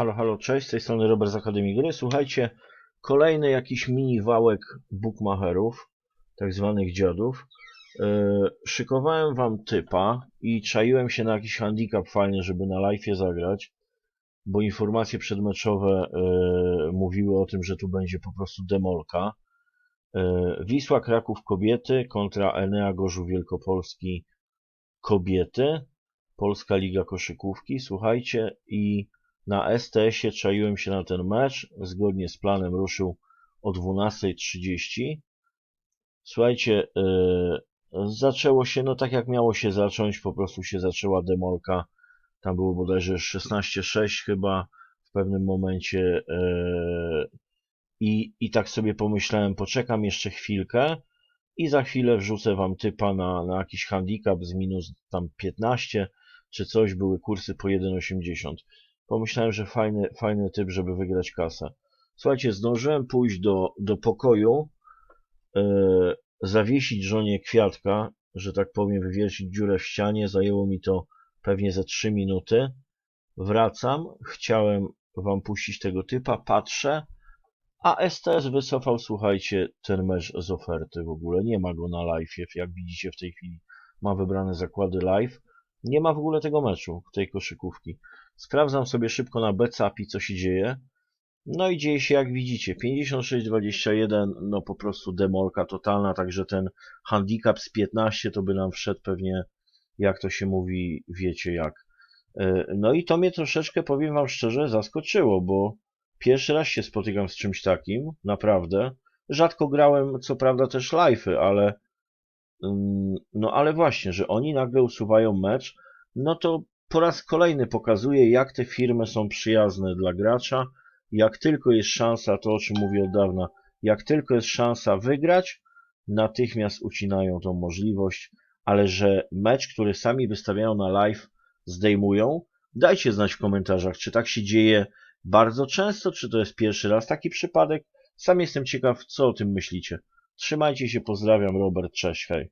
Halo, halo, cześć, z tej strony Robert z Akademii Gry. Słuchajcie, kolejny jakiś mini wałek bookmacherów, tak zwanych dziadów. Yy, szykowałem wam typa i czaiłem się na jakiś handicap fajny, żeby na live'ie zagrać, bo informacje przedmeczowe yy, mówiły o tym, że tu będzie po prostu demolka. Yy, Wisła Kraków kobiety kontra Enea Gorzów Wielkopolski kobiety. Polska Liga Koszykówki, słuchajcie, i na STS-ie czaiłem się na ten mecz. Zgodnie z planem ruszył o 12.30. Słuchajcie, yy, zaczęło się, no tak jak miało się zacząć, po prostu się zaczęła demolka. Tam było bodajże 16-6 chyba w pewnym momencie. Yy, i, I tak sobie pomyślałem, poczekam jeszcze chwilkę i za chwilę wrzucę wam typa na, na jakiś handicap z minus tam 15 czy coś, były kursy po 1,80. Pomyślałem, że fajny, fajny typ, żeby wygrać kasę. Słuchajcie, zdążyłem pójść do, do pokoju, yy, zawiesić żonie kwiatka, że tak powiem, wywiercić dziurę w ścianie. Zajęło mi to pewnie ze 3 minuty. Wracam, chciałem wam puścić tego typa, patrzę, a STS wycofał, słuchajcie, ten mecz z oferty w ogóle. Nie ma go na live, jak widzicie w tej chwili. Mam wybrane zakłady live. Nie ma w ogóle tego meczu, tej koszykówki. Sprawdzam sobie szybko na Becapi, co się dzieje. No i dzieje się jak widzicie. 56-21, no po prostu demolka totalna, także ten handicap z 15 to by nam wszedł pewnie, jak to się mówi, wiecie jak. Yy, No i to mnie troszeczkę, powiem wam szczerze, zaskoczyło, bo pierwszy raz się spotykam z czymś takim, naprawdę. Rzadko grałem, co prawda, też live'y, ale No ale właśnie, że oni nagle usuwają mecz, no to po raz kolejny pokazuje, jak te firmy są przyjazne dla gracza. Jak tylko jest szansa, to o czym mówię od dawna, jak tylko jest szansa wygrać, natychmiast ucinają tą możliwość, ale że mecz, który sami wystawiają na live, zdejmują, dajcie znać w komentarzach, czy tak się dzieje bardzo często, czy to jest pierwszy raz taki przypadek. Sam jestem ciekaw, co o tym myślicie. Trzymajcie się, pozdrawiam, Robert, cześć, hej.